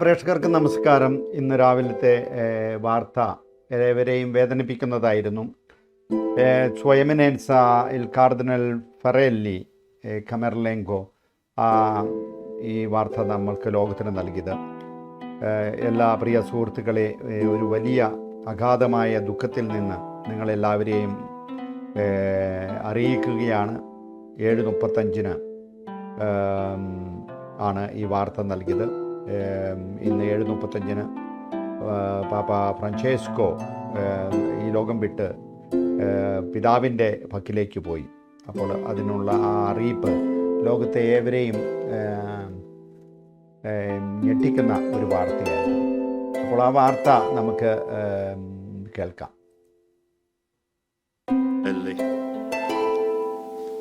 പ്രേക്ഷകർക്ക് നമസ്കാരം. ഇന്ന് രാവിലത്തെ വാർത്ത ഏവരെയും വേദനിപ്പിക്കുന്നതായിരുന്നു. സ്വയമിനൻസ ഇൽ കാർദിനൽ ഫറേല്ലി കമർലെങ്കോ ഈ വാർത്ത നമ്മൾക്ക് ലോകത്തിന് നൽകിയത്. എല്ലാ പ്രിയ സുഹൃത്തുക്കളെ ഒരു വലിയ അഗാധമായ ദുഃഖത്തിൽ നിന്ന് നിങ്ങളെല്ലാവരെയും അറിയിക്കുകയാണ്. ഏഴ് മുപ്പത്തഞ്ചിന് ആണ് ഈ വാർത്ത നൽകിയത്. ഇന്ന് ഏഴ് മുപ്പത്തഞ്ചിന് പാപ്പ ഫ്രാഞ്ചേസ്കോ ഈ ലോകം വിട്ട് പിതാവിന്റെ പക്കിലേക്ക് പോയി. അപ്പോൾ അതിനുള്ള ആ അറിയിപ്പ് ലോകത്തെ ഏവരെയും ഞെട്ടിക്കുന്ന ഒരു വാർത്തയായിരുന്നു. അപ്പോൾ ആ വാർത്ത നമുക്ക് കേൾക്കാം.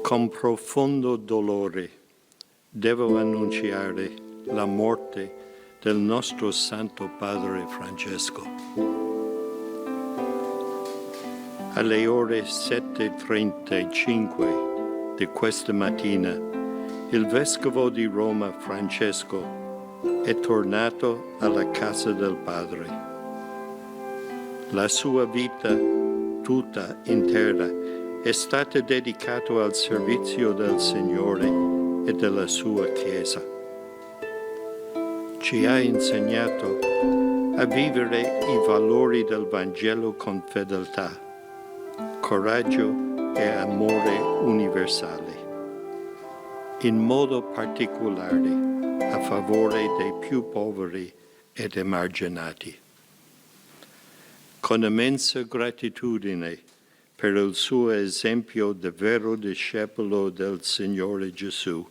Con profondo dolore devo annunciare la morte del nostro Santo Padre Francesco. Alle ore 7.35 di questa mattina il Vescovo di Roma Francesco è tornato alla casa del Padre. La sua vita tutta intera è stata dedicata al servizio del Signore e della sua Chiesa. Ci ha insegnato a vivere i valori del Vangelo con fedeltà, coraggio e amore universale, in modo particolare a favore dei più poveri ed emarginati con immensa gratitudine per il suo esempio di vero discepolo del Signore Gesù.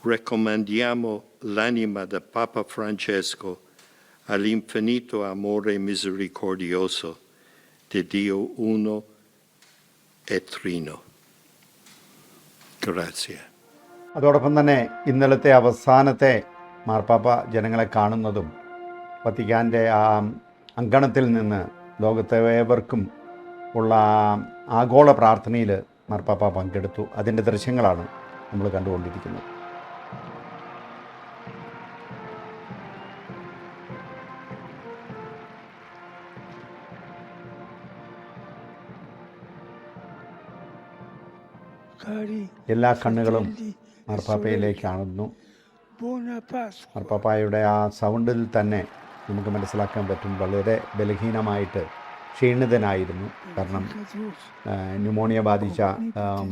Raccomandiamo l'anima di Papa Francesco all'infinito amore misericordioso di Dio uno e trino. Grazie. അതോടൊപ്പം തന്നെ ഇന്നലത്തെ അവസാനത്തെ മാർപ്പാപ്പ ജനങ്ങളെ കാണുന്നതും വത്തിക്കാന്റെ ആ അങ്കണത്തിൽ നിന്ന് ലോകത്തെ ഏവർക്കും ഉള്ള ആഗോള പ്രാർത്ഥനയിൽ മാർപ്പാപ്പ പങ്കെടുത്തു അതിന്റെ ദൃശ്യങ്ങളാണ് നമ്മൾ കണ്ടുകൊണ്ടിരിക്കുന്നത് എല്ലാ കണ്ണുകളും മാർപ്പാപ്പയിലേക്കാണെന്നു. മാർപ്പാപ്പായുടെ ആ സൗണ്ടിൽ തന്നെ നമുക്ക് മനസ്സിലാക്കാൻ പറ്റും. വളരെ ബലഹീനമായിട്ട് ക്ഷീണിതനായിരുന്നു. കാരണം ന്യൂമോണിയ ബാധിച്ച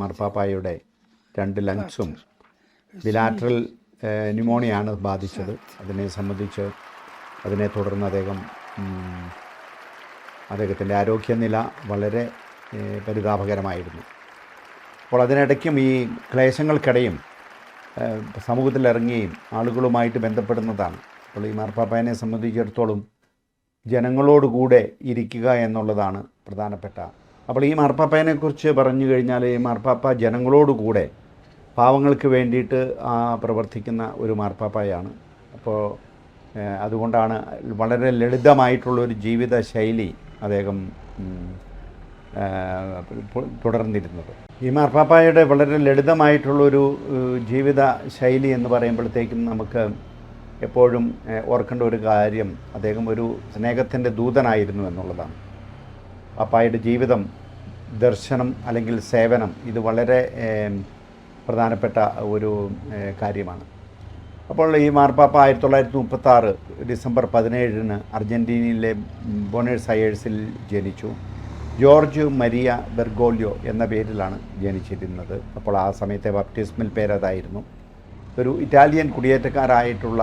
മാർപ്പാപ്പായുടെ രണ്ട് ലങ്സും ബിലാറ്ററൽ ന്യൂമോണിയാണ് ബാധിച്ചത്. അതിനെ സംബന്ധിച്ച് അതിനെ തുടർന്ന് അദ്ദേഹം അദ്ദേഹത്തിന്റെ ആരോഗ്യനില വളരെ പരിതാപകരമായിരുന്നു. അപ്പോൾ അതിനിടയ്ക്കും ഈ ക്ലേശങ്ങൾക്കിടയും സമൂഹത്തിലിറങ്ങിയും ആളുകളുമായിട്ട് ബന്ധപ്പെടുന്നതാണ്. അപ്പോൾ ഈ മാർപ്പാപ്പായനെ സംബന്ധിച്ചിടത്തോളം ജനങ്ങളോടുകൂടെ ഇരിക്കുക എന്നുള്ളതാണ് പ്രധാനപ്പെട്ട. അപ്പോൾ ഈ മാർപ്പാപ്പയെക്കുറിച്ച് പറഞ്ഞു കഴിഞ്ഞാൽ ഈ മാർപ്പാപ്പ ജനങ്ങളോടുകൂടെ പാവങ്ങൾക്ക് വേണ്ടിയിട്ട് പ്രവർത്തിക്കുന്ന ഒരു മാർപ്പാപ്പയാണ്. അപ്പോൾ അതുകൊണ്ടാണ് വളരെ ലളിതമായിട്ടുള്ളൊരു ജീവിത ശൈലി അദ്ദേഹം തുടർന്നിരുന്നത്. ഈ മാർപ്പാപ്പായുടെ വളരെ ലളിതമായിട്ടുള്ളൊരു ജീവിത ശൈലി എന്ന് പറയുമ്പോഴത്തേക്കും നമുക്ക് എപ്പോഴും ഓർക്കേണ്ട ഒരു കാര്യം അദ്ദേഹം ഒരു സ്നേഹത്തിന്റെ ദൂതനായിരുന്നു എന്നുള്ളതാണ്. പാപ്പായുടെ ജീവിതം ദർശനം അല്ലെങ്കിൽ സേവനം ഇത് വളരെ പ്രധാനപ്പെട്ട ഒരു കാര്യമാണ്. അപ്പോൾ ഈ മാർപ്പാപ്പ ആയിരത്തി തൊള്ളായിരത്തി മുപ്പത്തി ആറ് ഡിസംബർ പതിനേഴിന് അർജന്റീനയിലെ ബോണേഴ്സ് അയേഴ്സിൽ ജനിച്ചു. ജോർജ് മരിയ ബെർഗോലിയോ എന്ന പേരിലാണ് ജനിച്ചിരുന്നത്. അപ്പോൾ ആ സമയത്തെ ബപ്റ്റിസ്മൽ പേരതായിരുന്നു. ഒരു ഇറ്റാലിയൻ കുടിയേറ്റക്കാരായിട്ടുള്ള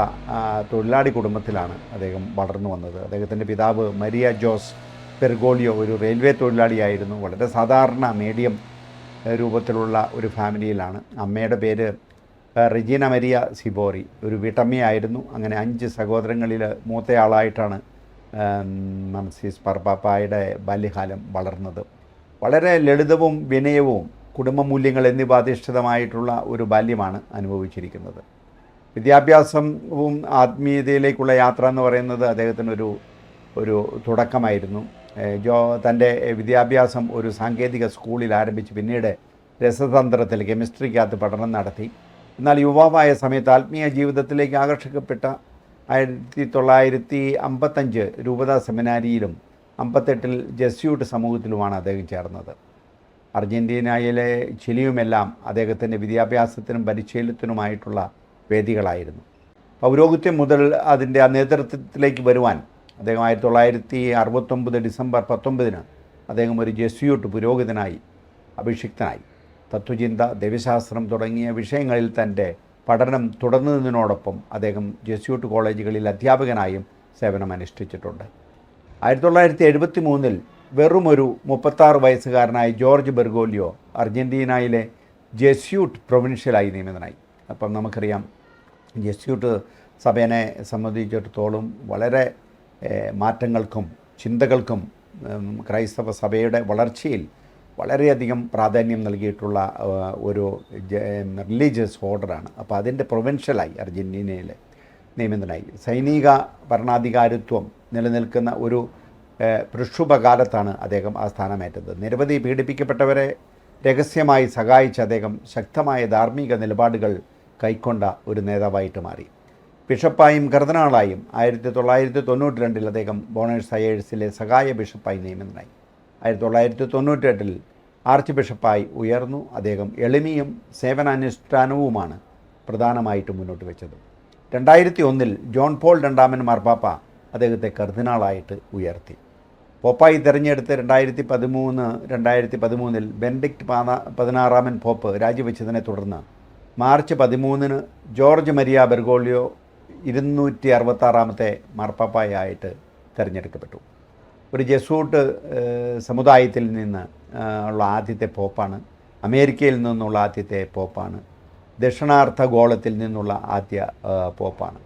തൊഴിലാളി കുടുംബത്തിലാണ് അദ്ദേഹം വളർന്നു വന്നത്. അദ്ദേഹത്തിന്റെ പിതാവ് മരിയ ജോസ് പെർഗോളിയോ ഒരു റെയിൽവേ തൊഴിലാളിയായിരുന്നു. വളരെ സാധാരണ മീഡിയം രൂപത്തിലുള്ള ഒരു ഫാമിലിയിലാണ്. അമ്മയുടെ പേര് റെജീന മരിയ സിബോറി. ഒരു വീട്ടമ്മയായിരുന്നു. അങ്ങനെ അഞ്ച് സഹോദരങ്ങളിൽ മൂത്തയാളായിട്ടാണ് ഏം, മൻസീസ് പർപ്പാപ്പായുടെ ബാല്യകാലം വളർന്നത്. വളരെ ലളിതവും വിനയവും കുടുംബ മൂല്യങ്ങൾ എന്നിവ അധിഷ്ഠിതമായിട്ടുള്ള ഒരു ബാല്യമാണ് അനുഭവിച്ചിരിക്കുന്നത്. വിദ്യാഭ്യാസവും ആത്മീയതയിലേക്കുള്ള യാത്ര എന്ന് പറയുന്നത് അദ്ദേഹത്തിനൊരു ഒരു തുടക്കമായിരുന്നു. ജോ തന്റെ വിദ്യാഭ്യാസം ഒരു സാങ്കേതിക സ്കൂളിൽ ആരംഭിച്ച് പിന്നീട് രസതന്ത്രത്തിൽ കെമിസ്ട്രിക്കകത്ത് പഠനം നടത്തി. എന്നാൽ യുവാവായ സമയത്ത് ആത്മീയ ജീവിതത്തിലേക്ക് ആകർഷിക്കപ്പെട്ട ആയിരത്തി തൊള്ളായിരത്തി അമ്പത്തഞ്ച് രൂപതാ സെമിനാരിയിലും അമ്പത്തെട്ടിൽ ജസ്യൂട്ട് സമൂഹത്തിലുമാണ് അദ്ദേഹം ചേർന്നത്. അർജന്റീനയിലെ ചിലിയുമെല്ലാം അദ്ദേഹത്തിന്റെ വിദ്യാഭ്യാസത്തിനും പരിശീലനത്തിനുമായിട്ടുള്ള വേദികളായിരുന്നു. പൗരോഹിത്യം മുതൽ അതിന്റെ നേതൃത്വത്തിലേക്ക് വരുവാൻ അദ്ദേഹം ആയിരത്തി തൊള്ളായിരത്തി അറുപത്തൊമ്പത് ഡിസംബർ പത്തൊമ്പതിന് അദ്ദേഹം ഒരു ജെസ്യൂട്ട് പുരോഹിതനായി അഭിഷിക്തനായി. തത്വചിന്ത ദൈവശാസ്ത്രം തുടങ്ങിയ വിഷയങ്ങളിൽ തന്റെ പഠനം തുടർന്നതിനോടൊപ്പം അദ്ദേഹം ജെസ്യൂട്ട് കോളേജുകളിൽ അധ്യാപകനായും സേവനമനുഷ്ഠിച്ചിട്ടുണ്ട്. ആയിരത്തി തൊള്ളായിരത്തി എഴുപത്തി മൂന്നിൽ വെറുമൊരു മുപ്പത്താറ് വയസ്സുകാരനായ ജോർജ് ബെർഗോലിയോ അർജന്റീനയിലെ ജെസ്യൂട്ട് പ്രൊവിൻഷ്യലായി നിയമിതനായി. അപ്പം നമുക്കറിയാം ജെസ്യൂട്ട് സഭേനെ സംബന്ധിച്ചിടത്തോളം വളരെ മാറ്റങ്ങൾക്കും ചിന്തകൾക്കും ക്രൈസ്തവ സഭയുടെ വളർച്ചയിൽ വളരെയധികം പ്രാധാന്യം നൽകിയിട്ടുള്ള ഒരു റിലീജിയസ് ഓർഡറാണ് അപ്പോൾ അതിന്റെ പ്രൊവിൻഷ്യലായി അർജന്റീനയിലെ നിയമിതനായി. സൈനിക ഭരണാധികാരിത്വം നിലനിൽക്കുന്ന ഒരു പ്രക്ഷുഭകാലത്താണ് അദ്ദേഹം ആ സ്ഥാനമേറ്റത്. നിരവധി പീഡിപ്പിക്കപ്പെട്ടവരെ രഹസ്യമായി സഹായിച്ച് അദ്ദേഹം ശക്തമായ ധാർമ്മിക നിലപാടുകൾ കൈക്കൊണ്ട ഒരു നേതാവായിട്ട് മാറി. ബിഷപ്പായും കർദനാളായും ആയിരത്തി തൊള്ളായിരത്തി തൊണ്ണൂറ്റി രണ്ടിൽ അദ്ദേഹം ബോണേഴ്സ് അയേഴ്സിലെ സഹായ ബിഷപ്പായി നിയമിതനായി. ആയിരത്തി തൊള്ളായിരത്തി തൊണ്ണൂറ്റെട്ടിൽ ആർച്ച് ബിഷപ്പായി ഉയർന്നു. അദ്ദേഹം എളിമയും സേവനാനുഷ്ഠാനവുമാണ് പ്രധാനമായിട്ട് മുന്നോട്ട് വെച്ചത്. രണ്ടായിരത്തി ഒന്നിൽ ജോൺ പോൾ രണ്ടാമൻ മാർപ്പാപ്പ അദ്ദേഹത്തെ കർദിനാളായിട്ട് ഉയർത്തി. പോപ്പായി തിരഞ്ഞെടുത്ത് രണ്ടായിരത്തി പതിമൂന്ന് രണ്ടായിരത്തി പതിമൂന്നിൽ ബെൻഡിക്ട് പാത പതിനാറാമൻ പോപ്പ് രാജിവെച്ചതിനെ തുടർന്ന് മാർച്ച് പതിമൂന്നിന് ജോർജ് മരിയ ബെർഗോളിയോ ഇരുന്നൂറ്റി അറുപത്താറാമത്തെ മാർപ്പാപ്പായായിട്ട് തിരഞ്ഞെടുക്കപ്പെട്ടു. ഒരു ജെസൂട്ട് സമുദായത്തിൽ നിന്ന് ഉള്ള ആദ്യത്തെ പോപ്പാണ്. അമേരിക്കയിൽ നിന്നുള്ള ആദ്യത്തെ പോപ്പാണ്. ദക്ഷിണാർത്ഥ ഗോളത്തിൽ നിന്നുള്ള ആദ്യ പോപ്പാണ്.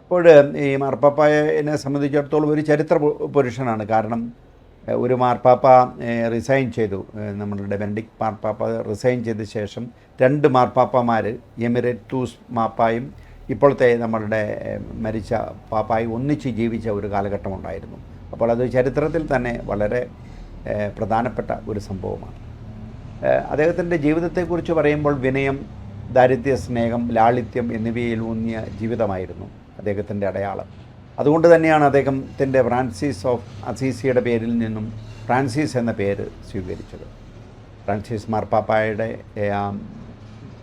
അപ്പോൾ ഈ മാർപ്പാപ്പയെ സംബന്ധിച്ചിടത്തോളം ഒരു ചരിത്ര പുരുഷനാണ്. കാരണം ഒരു മാർപ്പാപ്പ റിസൈൻ ചെയ്തു. നമ്മളുടെ ബെനഡിക് മാർപ്പാപ്പ റിസൈൻ ചെയ്ത ശേഷം രണ്ട് മാർപ്പാപ്പമാർ എമിറേറ്റൂസ് മാപ്പായും ഇപ്പോഴത്തെ നമ്മളുടെ മരിച്ച പാപ്പായും ഒന്നിച്ച് ജീവിച്ച ഒരു കാലഘട്ടമുണ്ടായിരുന്നു. അപ്പോൾ അത് ചരിത്രത്തിൽ തന്നെ വളരെ പ്രധാനപ്പെട്ട ഒരു സംഭവമാണ്. അദ്ദേഹത്തിന്റെ ജീവിതത്തെക്കുറിച്ച് പറയുമ്പോൾ വിനയം ദാരിദ്ര്യ സ്നേഹം ലാളിത്യം എന്നിവയിൽ ഊന്നിയ ജീവിതമായിരുന്നു അദ്ദേഹത്തിന്റെ അടയാളം. അതുകൊണ്ട് തന്നെയാണ് അദ്ദേഹത്തിന്റെ ഫ്രാൻസിസ് ഓഫ് അസീസിയുടെ പേരിൽ നിന്നും ഫ്രാൻസിസ് എന്ന പേര് സ്വീകരിച്ചത്. ഫ്രാൻസിസ് മാർപ്പാപ്പായുടെ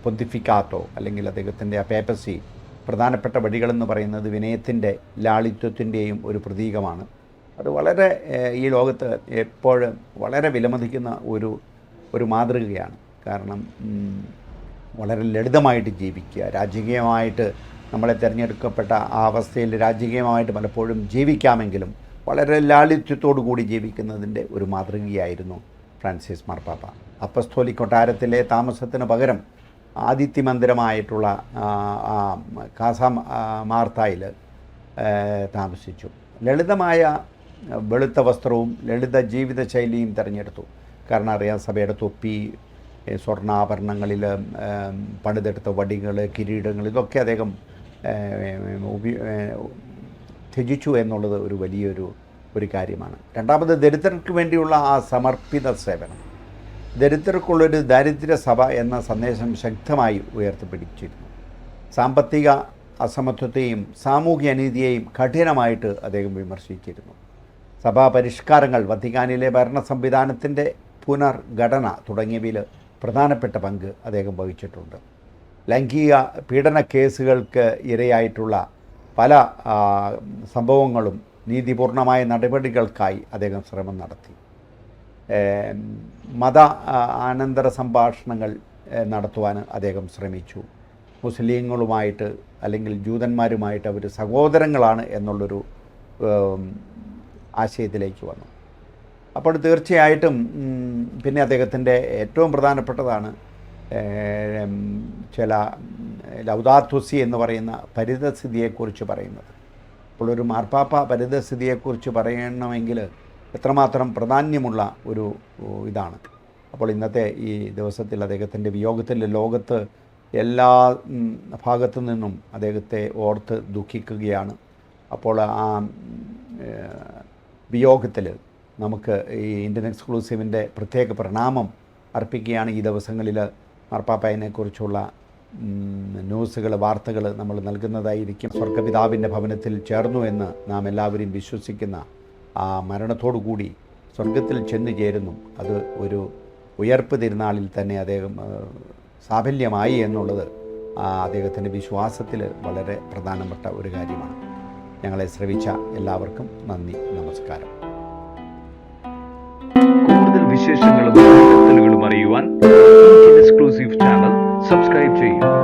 പൊന്തിഫിക്കാത്തോ അല്ലെങ്കിൽ അദ്ദേഹത്തിന്റെ ആ പേപ്പസി പ്രധാനപ്പെട്ട വഴികളെന്ന് പറയുന്നത് വിനയത്തിന്റെ ലാളിത്വത്തിന്റെയും ഒരു പ്രതീകമാണ്. അത് വളരെ ഈ ലോകത്ത് എപ്പോഴും വളരെ വിലമതിക്കുന്ന ഒരു ഒരു മാതൃകയാണ്. കാരണം വളരെ ലളിതമായിട്ട് ജീവിക്കുക. രാജകീയമായിട്ട് നമ്മളെ തിരഞ്ഞെടുക്കപ്പെട്ട ആ അവസ്ഥയിൽ രാജകീയമായിട്ട് പലപ്പോഴും ജീവിക്കാമെങ്കിലും വളരെ ലാളിത്യത്തോടു കൂടി ജീവിക്കുന്നതിന്റെ ഒരു മാതൃകയായിരുന്നു ഫ്രാൻസിസ് മാർപ്പാപ്പ. അപ്പസ്തോലി കൊട്ടാരത്തിലെ താമസത്തിന് പകരം ആദിത്യ മന്ദിരമായിട്ടുള്ള ആ, ആ, കാസ മാർത്തായിൽ താമസിച്ചു. ലളിതമായ വെളുത്ത വസ്ത്രവും ലളിത ജീവിതശൈലിയും തിരഞ്ഞെടുത്തു. കാരണം അറിയാം സഭയുടെ തൊപ്പി സ്വർണാഭരണങ്ങളിൽ പണിതെടുത്ത വടികൾ കിരീടങ്ങൾ ഇതൊക്കെ അദ്ദേഹം ത്യജിച്ചു എന്നുള്ളത് ഒരു വലിയൊരു ഒരു കാര്യമാണ്. രണ്ടാമത് ദരിദ്രർക്ക് വേണ്ടിയുള്ള ആ സമർപ്പിത സേവനം. ദരിദ്രർക്കുള്ളൊരു ദാരിദ്ര്യ സഭ എന്ന സന്ദേശം ശക്തമായി ഉയർത്തിപ്പിടിച്ചിരുന്നു. സാമ്പത്തിക അസമത്വത്തെയും സാമൂഹ്യ അനീതിയെയും കഠിനമായിട്ട് അദ്ദേഹം വിമർശിച്ചിരുന്നു. സഭാ പരിഷ്കാരങ്ങൾ വത്തിക്കാനിലെ ഭരണ സംവിധാനത്തിന്റെ പുനർഘടന തുടങ്ങിയവയിൽ പ്രധാനപ്പെട്ട പങ്ക് അദ്ദേഹം വഹിച്ചിട്ടുണ്ട്. ലൈംഗിക പീഡന കേസുകൾക്ക് ഇരയായിട്ടുള്ള പല സംഭവങ്ങളും നീതിപൂർണമായ നടപടികൾക്കായി അദ്ദേഹം ശ്രമം നടത്തി. മത ആനന്തര സംഭാഷണങ്ങൾ നടത്തുവാൻ അദ്ദേഹം ശ്രമിച്ചു. മുസ്ലിങ്ങളുമായിട്ട് അല്ലെങ്കിൽ ജൂതന്മാരുമായിട്ട് അവർ സഹോദരങ്ങളാണ് എന്നുള്ളൊരു ആശയത്തിലേക്ക് വന്നു. അപ്പോൾ തീർച്ചയായിട്ടും പിന്നെ അദ്ദേഹത്തിന്റെ ഏറ്റവും പ്രധാനപ്പെട്ടതാണ് ചില ലൗദാത്തുസി എന്ന് പറയുന്ന പരിതസ്ഥിതിയെക്കുറിച്ച് പറയുന്നത്. അപ്പോൾ ഒരു മാർപ്പാപ്പ പരിതസ്ഥിതിയെക്കുറിച്ച് പറയണമെങ്കിൽ എത്രമാത്രം പ്രാധാന്യമുള്ള ഒരു ഇതാണ്. അപ്പോൾ ഇന്നത്തെ ഈ ദിവസത്തിൽ അദ്ദേഹത്തിന്റെ വിയോഗത്തിൽ ലോകത്ത് എല്ലാ ഭാഗത്തു നിന്നും അദ്ദേഹത്തെ ഓർത്ത് ദുഃഖിക്കുകയാണ്. അപ്പോൾ ആ വിയോഗത്തിൽ നമുക്ക് ഈ ഇന്ത്യൻ എക്സ്ക്ലൂസീവിന്റെ പ്രത്യേക പ്രണാമം അർപ്പിക്കുകയാണ് ഈ ദിവസങ്ങളിൽ മാർപ്പാപ്പയനെക്കുറിച്ചുള്ള ന്യൂസുകൾ വാർത്തകൾ നമ്മൾ നൽകുന്നതായിരിക്കും. സ്വർഗപിതാവിന്റെ ഭവനത്തിൽ ചേർന്നു എന്ന് നാം എല്ലാവരും വിശ്വസിക്കുന്ന ആ മരണത്തോടുകൂടി സ്വർഗത്തിൽ ചെന്ന് ചേരുന്നു. അത് ഒരു ഉയർപ്പ് തിരുനാളിൽ തന്നെ അദ്ദേഹം സാഫല്യമായി എന്നുള്ളത് അദ്ദേഹത്തിന്റെ വിശ്വാസത്തിൽ വളരെ പ്രധാനപ്പെട്ട ഒരു കാര്യമാണ്. ഞങ്ങളെ ശ്രവിച്ച എല്ലാവർക്കും നന്ദി നമസ്കാരം. കൂടുതൽ വിശേഷങ്ങളും അറിയുവാൻ എക്സ്ക്ലൂസീവ് ചാനൽ സബ്സ്ക്രൈബ് ചെയ്യൂ.